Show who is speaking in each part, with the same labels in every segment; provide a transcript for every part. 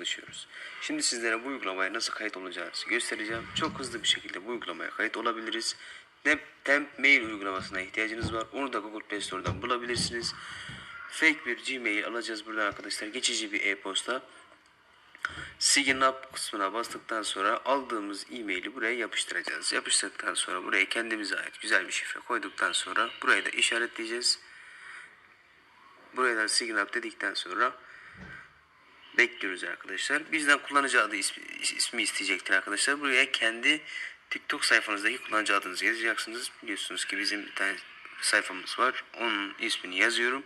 Speaker 1: çalışıyoruz. Şimdi sizlere bu uygulamaya nasıl kayıt olacağınızı göstereceğim. Çok hızlı bir şekilde bu uygulamaya kayıt olabiliriz. Temp, Mail uygulamasına ihtiyacınız var. Onu da Google Play Store'dan bulabilirsiniz. Fake bir Gmail alacağız buradan arkadaşlar. Geçici bir e-posta. Sign up kısmına bastıktan sonra aldığımız e-maili buraya yapıştıracağız. Yapıştırdıktan sonra buraya kendimize ait güzel bir şifre koyduktan sonra burayı da işaretleyeceğiz. Buraya da sign up dedikten sonra bekliyoruz arkadaşlar. Bizden kullanıcı adı ismi, ismi isteyecektir arkadaşlar. Buraya kendi TikTok sayfanızdaki kullanıcı adınızı yazacaksınız. Biliyorsunuz ki bizim bir tane sayfamız var. Onun ismini yazıyorum.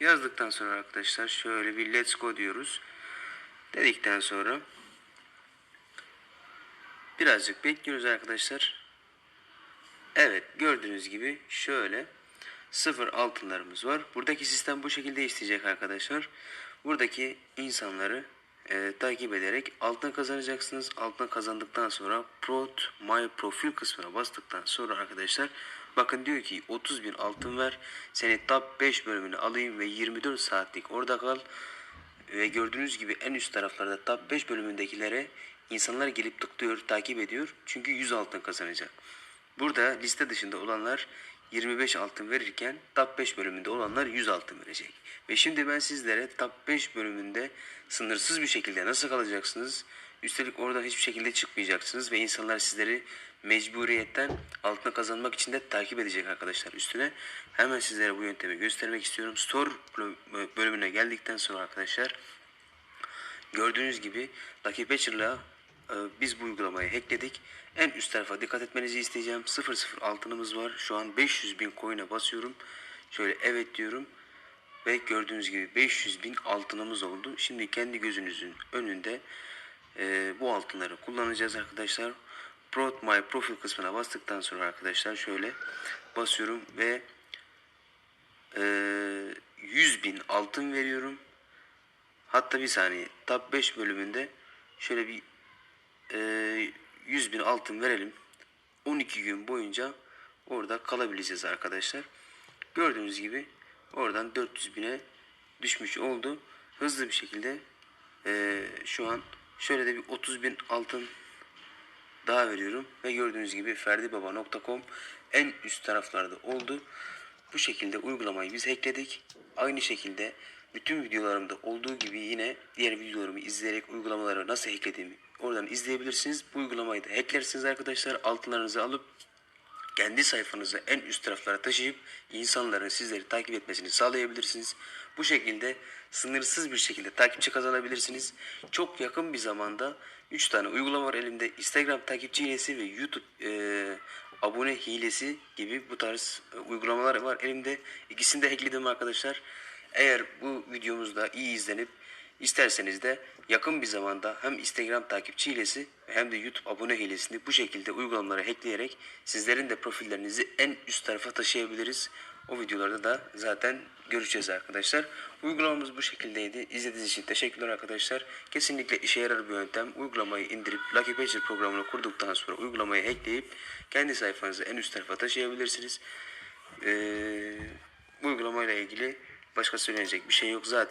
Speaker 1: Yazdıktan sonra arkadaşlar şöyle bir let's go diyoruz. Dedikten sonra birazcık bekliyoruz arkadaşlar. Evet gördüğünüz gibi şöyle sıfır altınlarımız var. Buradaki sistem bu şekilde isteyecek arkadaşlar. Buradaki insanları e, takip ederek altın kazanacaksınız. Altın kazandıktan sonra Prot My Profil kısmına bastıktan sonra arkadaşlar bakın diyor ki 30 bin altın ver. Seni top 5 bölümünü alayım ve 24 saatlik orada kal. Ve gördüğünüz gibi en üst taraflarda top 5 bölümündekilere insanlar gelip tıklıyor, takip ediyor. Çünkü 100 altın kazanacak. Burada liste dışında olanlar 25 altın verirken top 5 bölümünde olanlar 100 altın verecek. Ve şimdi ben sizlere top 5 bölümünde sınırsız bir şekilde nasıl kalacaksınız? Üstelik oradan hiçbir şekilde çıkmayacaksınız ve insanlar sizleri mecburiyetten altına kazanmak için de takip edecek arkadaşlar üstüne. Hemen sizlere bu yöntemi göstermek istiyorum. Store bölümüne geldikten sonra arkadaşlar Gördüğünüz gibi Lucky Patcher'la biz bu uygulamayı hackledik. En üst tarafa dikkat etmenizi isteyeceğim. 00 altınımız var. Şu an 500 bin coin'e basıyorum. Şöyle evet diyorum. Ve gördüğünüz gibi 500 bin altınımız oldu. Şimdi kendi gözünüzün önünde e, bu altınları kullanacağız arkadaşlar. Prot My Profil kısmına bastıktan sonra arkadaşlar şöyle basıyorum ve e, 100 bin altın veriyorum. Hatta bir saniye. Top 5 bölümünde şöyle bir e, 100 bin altın verelim. 12 gün boyunca orada kalabileceğiz arkadaşlar. Gördüğünüz gibi oradan 400 bine düşmüş oldu. Hızlı bir şekilde e, şu an şöyle de bir 30 bin altın daha veriyorum. Ve gördüğünüz gibi ferdibaba.com en üst taraflarda oldu. Bu şekilde uygulamayı biz hackledik. Aynı şekilde bütün videolarımda olduğu gibi yine diğer videolarımı izleyerek uygulamaları nasıl hacklediğimi oradan izleyebilirsiniz. Bu uygulamayı da hacklersiniz arkadaşlar. Altınlarınızı alıp kendi sayfanızı en üst taraflara taşıyıp insanların sizleri takip etmesini sağlayabilirsiniz. Bu şekilde sınırsız bir şekilde takipçi kazanabilirsiniz. Çok yakın bir zamanda 3 tane uygulama var elimde. Instagram takipçi hilesi ve YouTube e, abone hilesi gibi bu tarz e, uygulamalar var elimde. İkisini de hackledim arkadaşlar. Eğer bu videomuzda iyi izlenip isterseniz de yakın bir zamanda hem Instagram takipçi hilesi hem de YouTube abone hilesini bu şekilde uygulamaları hackleyerek sizlerin de profillerinizi en üst tarafa taşıyabiliriz. O videolarda da zaten göreceğiz arkadaşlar. Uygulamamız bu şekildeydi. İzlediğiniz için teşekkürler arkadaşlar. Kesinlikle işe yarar bir yöntem. Uygulamayı indirip Lucky Patcher programını kurduktan sonra uygulamayı hackleyip kendi sayfanızı en üst tarafa taşıyabilirsiniz. Ee, uygulamayla ilgili başka söylenecek bir şey yok. Zaten